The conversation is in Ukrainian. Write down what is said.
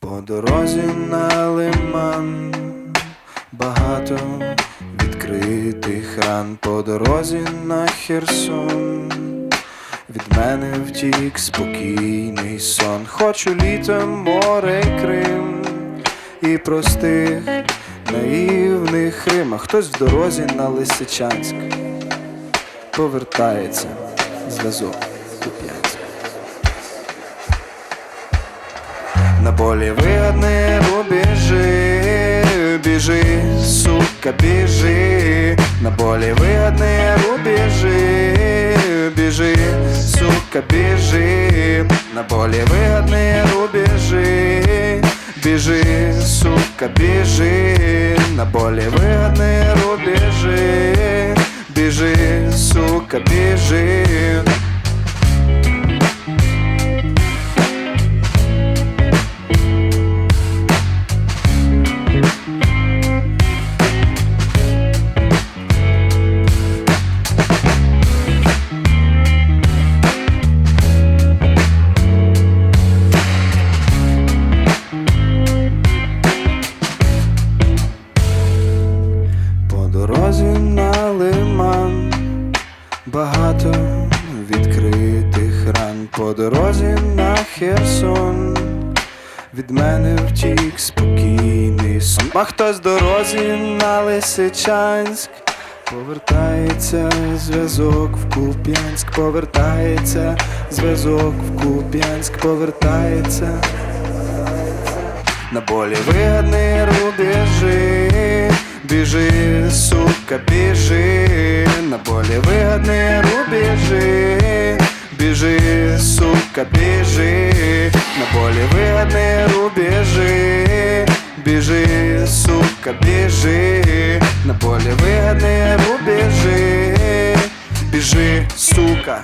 По дорозі на лиман багато відкритих ран по дорозі на Херсон. Від мене втік спокійний сон. Хочу літом море Крим і простих наївних Рим. А хтось в дорозі на Лисичанськ повертається зв'язок Куп'янськ. На полі вигодне рубежи, біжи, сука, біжи, на полі вигодне рубежи, біжи, сука, біжи, на полі вигодне рубежи, біжи, сука, біжи, на полі вигодне рубежи, біжи, сука, біжи. Дорозі на лиман багато відкритих ран по дорозі на Херсон. Від мене втік спокійний сон. А хтось в дорозі на Лисичанськ. Повертається зв'язок в Куп'янськ, повертається зв'язок в Куп'янськ, повертається. На полі вигодні рубежи, біжи, сука, бежи, на более выгодные рубежи, Бежи, сука, бежи, на более выгодные рубежи, Бежи, сука, бежи, на более выгодные рубежи, Бежи, сука.